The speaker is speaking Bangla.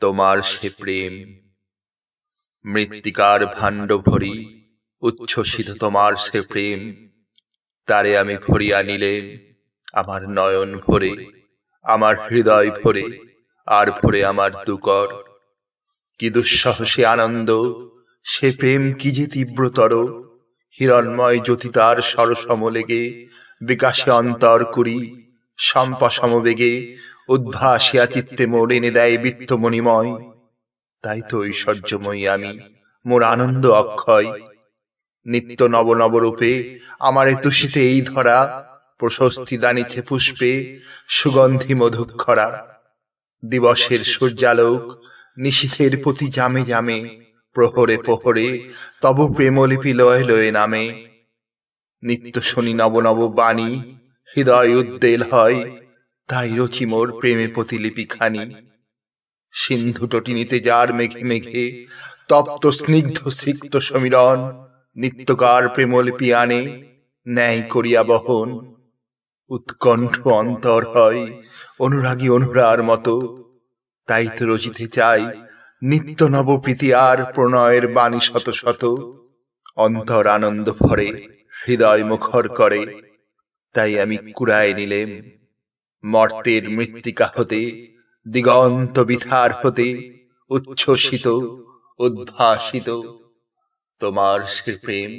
তোমার সে প্রেম। মৃত্তিকার ভাণ্ড ভরি উচ্ছ্বসিত তোমার সে প্রেম। তারে আমি ভরিয়া নিলে, আমার নয়ন ভরে, আমার হৃদয় ভরে, আর ভরে আমার দুকর। কি দুঃসহ সে আনন্দ, সে প্রেম কি যে তীব্রতর। হিরণময় জ্যোতি তার সরসম লেগে, বিকাশে অন্তর করি, সম্পা সমবেগে উদ্ভাসিয়া চিত্তে মোর এনে দেয় বিত্তমণিময়। তাই তো ঐশ্বর্যময়ী আমি, মোর আনন্দ অক্ষয়। নিত্য নব নবরূপে আমার তুষিতে এই ধরা, প্রশস্তি দানিছে পুষ্পে সুগন্ধি মধুক্ষরা। দিবসের সূর্যালোক নিশীথের প্রতি জামে জামে, প্রহরে প্রহরে তব প্রেমলিপি লয়ে লয়ে নামে। নিত্য শুনি নব নব বাণী, হৃদয় উদ্দেল হয় তাই রচি মোর প্রেমে প্রতিলিপি খানি। সিন্ধু টটিনিতে যার মেঘে মেঘে তপ্ত, স্নিগ্ধ, সিক্ত সমীরণ নিত্যকার প্রেমলিপি আনে, ন্যায় করিয়া বহন, উৎকণ্ঠ অন্তর হয় অনুরাগী অনুরার মতো। তাই তো রচিতে চাই নিত্য নবপ্রীতি আর প্রণয়ের বাণী শত শত। অন্তর আনন্দ ভরে, হৃদয় মুখর করে, তাই আমি কুড়ায় নিলেম। মর্তের মৃত্তিকা হতে দিগন্ত বিথার হতে উচ্ছ্বসিত উদ্ভাসিত। তোমার সে প্রেম